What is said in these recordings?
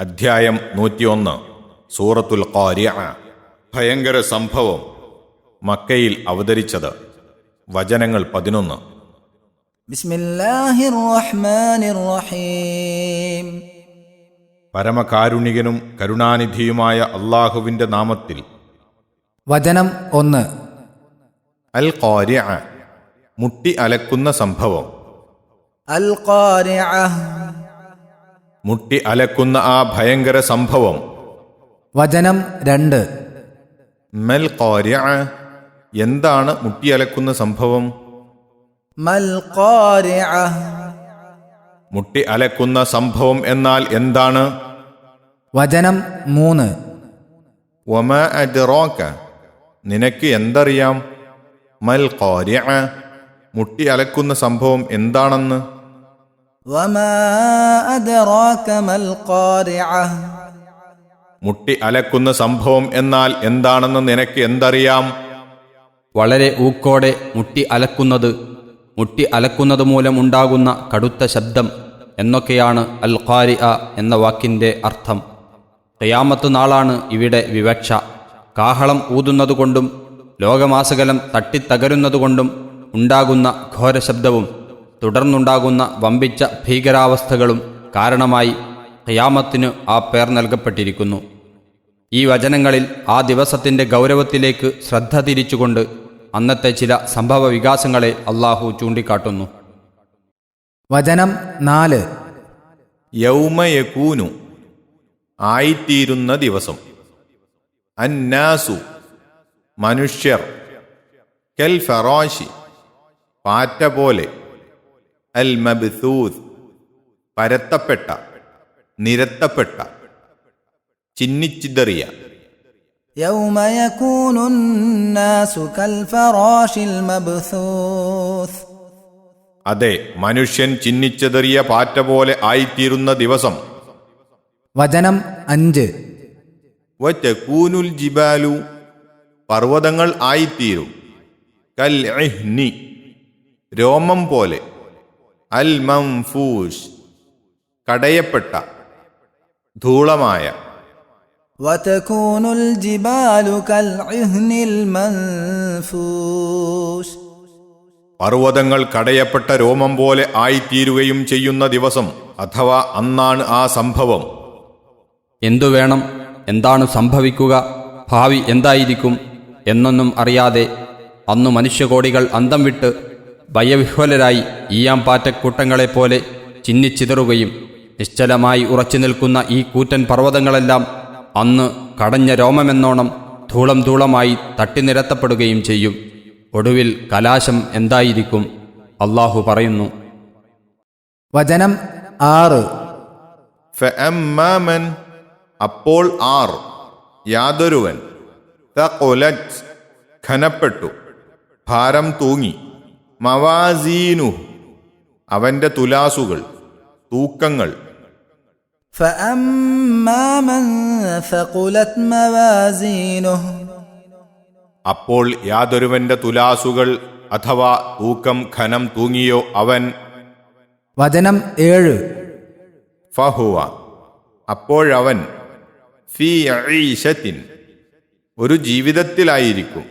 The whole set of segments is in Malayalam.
അധ്യായം നൂറ്റിയൊന്ന്. സൂറത്തുൽ ഖാരിഅ ഭയങ്കര സംഭവം മക്കയിൽ അവതരിച്ചത്. വചനങ്ങൾ പതിനൊന്ന്. പരമകാരുണികനും കരുണാനിധിയുമായ അള്ളാഹുവിന്റെ നാമത്തിൽ. വചനം ഒന്ന്. അൽ ഖാരിഅ മുട്ടി അലക്കുന്ന സംഭവം. അൽ ഖാരിഅ മുട്ടി അലക്കുന്ന ആ ഭയങ്കര സംഭവം. വചനം രണ്ട്. മൽ ഖാരിഅ എന്താണ് മുട്ടി അലക്കുന്ന സംഭവം? മൽ മുട്ടി അലക്കുന്ന സംഭവം എന്നാൽ എന്താണ്? വചനം മൂന്ന്. ഒമ നിനക്ക് എന്തറിയാം? മൽ ഖാരിഅ മുട്ടി അലക്കുന്ന സംഭവം എന്താണെന്ന്? മുട്ടി അലക്കുന്ന സംഭവം എന്നാൽ എന്താണെന്ന് നിനക്ക് എന്തറിയാം? വളരെ ഊക്കോടെ മുട്ടി അലക്കുന്നത് മുട്ടി അലക്കുന്നത് മൂലമുണ്ടാകുന്ന കടുത്ത ശബ്ദം എന്നൊക്കെയാണ് അൽ ഖാരി എന്ന വാക്കിന്റെ അർത്ഥം. ഖിയാമത്ത് നാളാണ് ഇവിടെ വിവക്ഷ. കാഹളം ഊതുന്നതുകൊണ്ടും ലോകമാസകലം തട്ടിത്തകരുന്നതുകൊണ്ടും ഉണ്ടാകുന്ന ഘോരശബ്ദവും തുടർന്നുണ്ടാകുന്ന വമ്പിച്ച ഭീകരാവസ്ഥകളും കാരണമായി ഖിയാമത്തിനു ആ പേർ നൽകപ്പെട്ടിരിക്കുന്നു. ഈ വചനങ്ങളിൽ ആ ദിവസത്തിന്റെ ഗൗരവത്തിലേക്ക് ശ്രദ്ധ തിരിച്ചുകൊണ്ട് അന്നത്തെ ചില സംഭവ വികാസങ്ങളെ അള്ളാഹു ചൂണ്ടിക്കാട്ടുന്നു. വചനം നാല്. യൗമയകൂനു ആയിത്തീരുന്ന ദിവസം. അന്നാസു മനുഷ്യർ കെൽ ഫറാശി പാറ്റ പോലെ അൽ മബ്സൂസ് പരത്തപ്പെട്ട നിരത്തപ്പെട്ട ചിന്നിച്ചിതറിയ يوم يكون الناس كالفراش المبثوث അതെ മനുഷ്യൻ ചിന്നിച്ചെറിയ പാറ്റ പോലെ ആയിത്തീരുന്ന ദിവസം വചനം അഞ്ച് വറ്റക്കൂനുൽ ജിബാലു പർവ്വതങ്ങൾ ആയിത്തീരും കൽ ഇഹ്നി രോമം പോലെ അൽ മംഫൂഷ് കടയപ്പെട്ട ധൂളമായ. പർവതങ്ങൾ കടയപ്പെട്ട രോമം പോലെ ആയിത്തീരുകയും ചെയ്യുന്ന ദിവസം അഥവാ അന്നാണ് ആ സംഭവം. എന്തു വേണം? എന്താണ് സംഭവിക്കുക? ഭാവി എന്തായിരിക്കും? എന്നൊന്നും അറിയാതെ അന്നു മനുഷ്യകോടികൾ അന്തം വിട്ട് ഭയവിഹ്വലരായി ഈയാമ്പാറ്റക്കൂട്ടങ്ങളെപ്പോലെ ചിന്നിച്ചിതറുകയും നിശ്ചലമായി ഉറച്ചു നിൽക്കുന്ന ഈ കൂറ്റൻ പർവതങ്ങളെല്ലാം അന്ന് കടഞ്ഞ രോമമെന്നോണം ധൂളം ധൂളമായി തട്ടിനിരത്തപ്പെടുകയും ചെയ്യും. ഒടുവിൽ കലാശം എന്തായിരിക്കും? അള്ളാഹു പറയുന്നു. വചനം ആറ്. ഫഅമ്മാമൻ അപ്പോൾ ആർ യാതൊരുവൻ. ഖനപ്പെട്ടു. ഭാരം തൂങ്ങി. മവാസീനു അവന്റെ തുലാസുകൾ തൂക്കങ്ങൾ. അപ്പോൾ യാതൊരുവന്റെ തുലാസുകൾ അഥവാ തൂക്കം ഖനം തൂങ്ങിയോ അവൻ? വചനം ഏഴ്. ഫഹുവ. അപ്പോഴവൻ ഫി ഈശത്തിൻ ഒരു ജീവിതത്തിലായിരിക്കും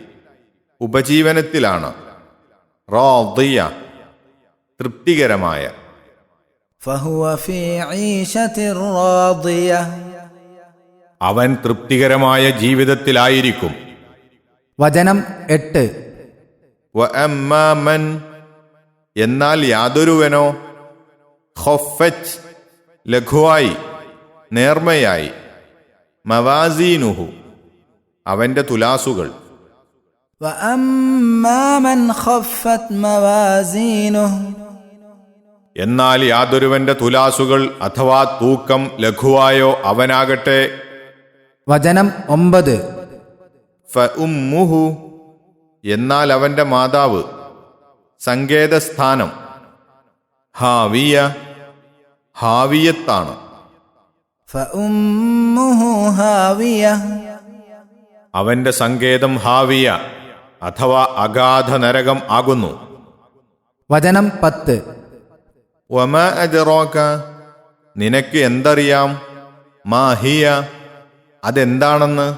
ഉപജീവനത്തിലാണ്. റാദിയ തൃപ്തികരമായ. അവൻ തൃപ്തികരമായ ജീവിതത്തിലായിരിക്കും. വചനം എട്ട്. എന്നാൽ യാതൊരുവനോ ഹൊഫച്ച് ലഘുവായി നേർമയായി മവാസീനുഹു അവന്റെ തുലാസുകൾ. എന്നാൽ യാതൊരുവന്റെ തുലാസുകൾ അഥവാ തൂക്കം ലഘുവായോ അവനാകട്ടെ. വചനം ഒമ്പത്. എന്നാൽ അവന്റെ മാതാവ് സങ്കേതസ്ഥാനം ഹാവിയ ഹാവിയത്താണ്. അവന്റെ സങ്കേതം ഹാവിയ. അഥവാ അഗാധ നരകം ആകുന്നു. വചനം പത്ത്. നിനക്ക് എന്തറിയാം? മാഹിയ അതെന്താണെന്ന്?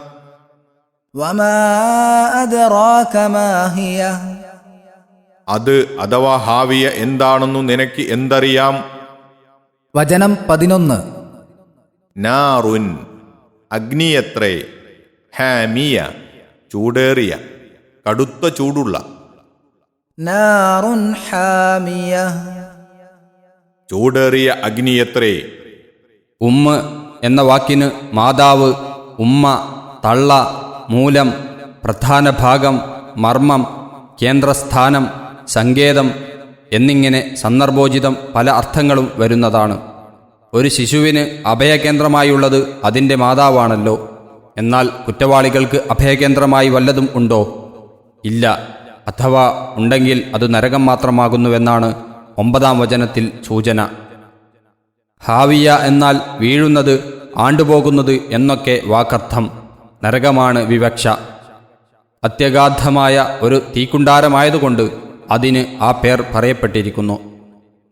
അത് അഥവാ ഹാവിയ എന്താണെന്നു നിനക്ക് എന്തറിയാം? വചനം പതിനൊന്ന്. നാറുൻ അഗ്നിയത്രേ ഹാമിയ ചൂടേറിയ. കടുത്ത ചൂടുള്ള. ചൂടേറിയ അഗ്നിയത്രേ ഉമ്മ എന്ന വാക്കിന് മാതാവ് ഉമ്മ തള്ള മൂലം പ്രധാന ഭാഗം മർമ്മം കേന്ദ്രസ്ഥാനം സങ്കേതം എന്നിങ്ങനെ സന്ദർഭോചിതം പല അർത്ഥങ്ങളും വരുന്നതാണ്. ഒരു ശിശുവിന് അഭയകേന്ദ്രമായുള്ളത് അതിന്റെ മാതാവാണല്ലോ. എന്നാൽ കുറ്റവാളികൾക്ക് അഭയകേന്ദ്രമായി വല്ലതും ഉണ്ടോ? ഇല്ല. അഥവാ ഉണ്ടെങ്കിൽ അത് നരകം മാത്രമാകുന്നുവെന്നാണ് ഒമ്പതാം വചനത്തിൽ സൂചന. ഹാവിയ എന്നാൽ വീഴുന്നത് ആണ്ടുപോകുന്നത് എന്നൊക്കെ വാക്കർത്ഥം. നരകമാണ് വിവക്ഷ. അത്യഗാധമായ ഒരു തീക്കുണ്ടാരമായതുകൊണ്ട് അതിന് ആ പേർ പറയപ്പെട്ടിരിക്കുന്നു.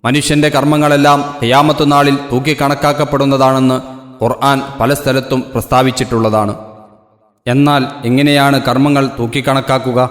മനുഷ്യന്റെ കർമ്മങ്ങളെല്ലാം ഹിയാമത്തു നാളിൽ തൂക്കിക്കണക്കാക്കപ്പെടുന്നതാണെന്ന് ഖുർആൻ പല സ്ഥലത്തും പ്രസ്താവിച്ചിട്ടുള്ളതാണ്. എന്നാൽ എങ്ങനെയാണ് കർമ്മങ്ങൾ തൂക്കിക്കണക്കാക്കുക?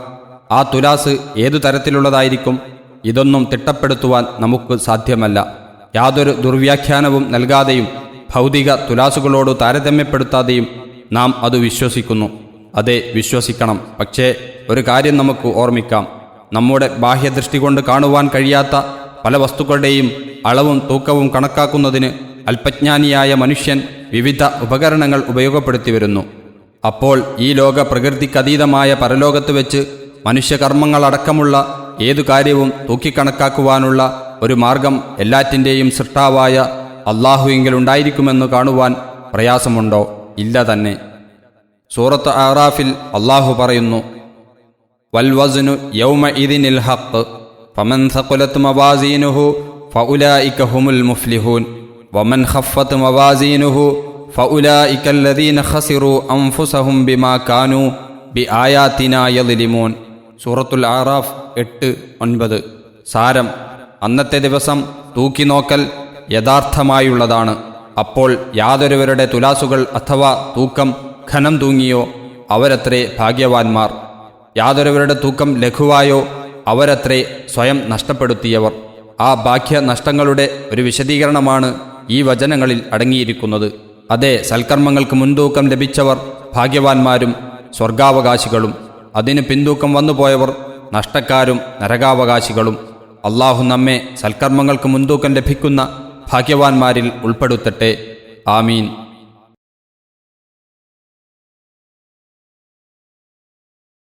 ആ തുലാസ് ഏതു തരത്തിലുള്ളതായിരിക്കും? ഇതൊന്നും തിട്ടപ്പെടുത്തുവാൻ നമുക്ക് സാധ്യമല്ല. യാതൊരു ദുർവ്യാഖ്യാനവും നൽകാതെയും ഭൗതിക തുലാസുകളോട് താരതമ്യപ്പെടുത്താതെയും നാം അത് വിശ്വസിക്കുന്നു. അതെ വിശ്വസിക്കണം. പക്ഷേ ഒരു കാര്യം നമുക്ക് ഓർമ്മിക്കാം. നമ്മുടെ ബാഹ്യദൃഷ്ടി കൊണ്ട് കാണുവാൻ കഴിയാത്ത പല വസ്തുക്കളുടെയും അളവും തൂക്കവും കണക്കാക്കുന്നതിന് അല്പജ്ഞാനിയായ മനുഷ്യൻ വിവിധ ഉപകരണങ്ങൾ ഉപയോഗപ്പെടുത്തി വരുന്നു. അപ്പോൾ ഈ ലോക പ്രകൃതിക്കതീതമായ പരലോകത്ത് വെച്ച് മനുഷ്യകർമ്മങ്ങളടക്കമുള്ള ഏതു കാര്യവും തൂക്കിക്കണക്കാക്കുവാനുള്ള ഒരു മാർഗം എല്ലാറ്റിന്റെയും സൃഷ്ടാവായ അള്ളാഹുവിങ്കിലുണ്ടായിരിക്കുമെന്ന് കാണുവാൻ പ്രയാസമുണ്ടോ? ഇല്ല തന്നെ. സൂറത്ത് ആറാഫിൽ അള്ളാഹു പറയുന്നു വൽവസുനു യൗമ ഇതിനിൽ ഹക്ക് ഫമൻ സഖുലത്ത് മവാസീനുഹു ഫഉലായിക ഹുമുൽ മുഫ്ലിഹൂൻ വമൻ ഹഫത്ത് മവാസീനുഹു ബിമാ സൂറത്തുൽ ആറാഫ് എട്ട് ഒൻപത്. സാരം അന്നത്തെ ദിവസം തൂക്കിനോക്കൽ യഥാർത്ഥമായുള്ളതാണ്. അപ്പോൾ യാതൊരുവരുടെ തുലാസുകൾ അഥവാ തൂക്കം ഖനം തൂങ്ങിയോ അവരത്രേ ഭാഗ്യവാന്മാർ. യാതൊരുവരുടെ തൂക്കം ലഘുവായോ അവരത്രേ സ്വയം നഷ്ടപ്പെടുത്തിയവർ. ആ ബാഹ്യ നഷ്ടങ്ങളുടെ ഒരു വിശദീകരണമാണ് ഈ വചനങ്ങളിൽ അടങ്ങിയിരിക്കുന്നത്. അതെ സൽക്കർമ്മങ്ങൾക്ക് മുൻതൂക്കം ലഭിച്ചവർ ഭാഗ്യവാന്മാരും സ്വർഗാവകാശികളും അതിന് പിന്തൂക്കം വന്നുപോയവർ നഷ്ടക്കാരും നരകാവകാശികളും. അള്ളാഹു നമ്മെ സൽക്കർമ്മങ്ങൾക്ക് മുൻതൂക്കം ലഭിക്കുന്ന ഭാഗ്യവാന്മാരിൽ ഉൾപ്പെടുത്തട്ടെ. ആമീൻ.